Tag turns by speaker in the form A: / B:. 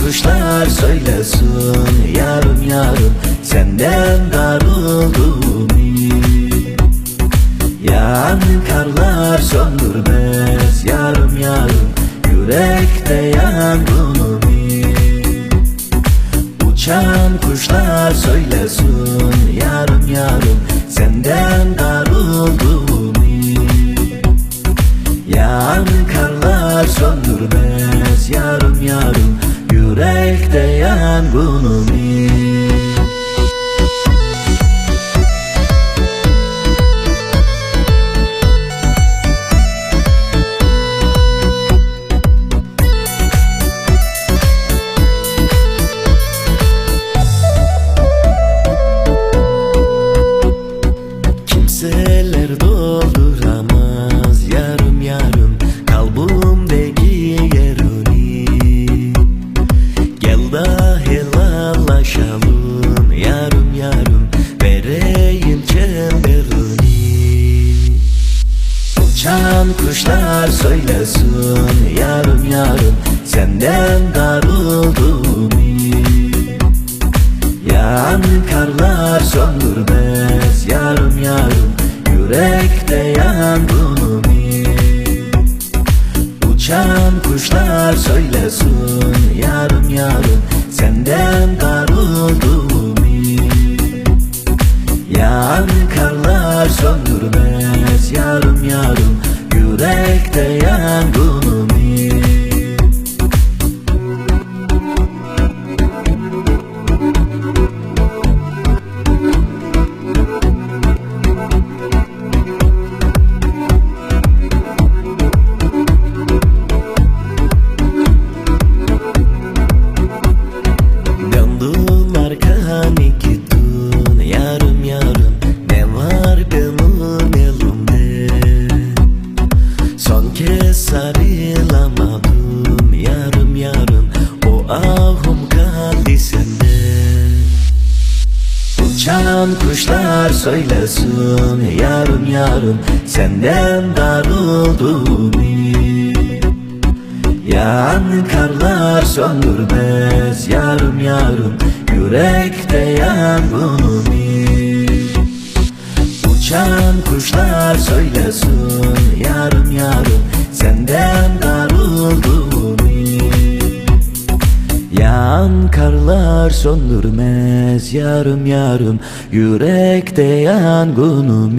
A: kuşlar söylesin yarım yarım Senden darıldım Yağan karlar söndürmez yarım yarım Yürekte yangınım Uçan kuşlar söylesin yarım yarım Senden darıldım Yağan karlar söndürmez Yürekte yangınım Kimseler helallaşalım yarım yarım vereyim çemberini Uçan kuşlar söylesin yarım yarım senden darıldım Yağan karlar söndürmez yarım yarım Yürekte yangınım Uçan kuşlar söylesin yarım yarım Senden darıldım Yağan karlar söndürmez yarım yarım Yürekte yangınım Uçan kuşlar söylesin yarım yarım Senden darıldım Yağan karlar söndürmez yarım yarım Yürekte yangınım Uçan kuşlar söylesin yarım yarım Senden darıldım Yağan karlar söndürmez yarım yarım Yürekte yangınım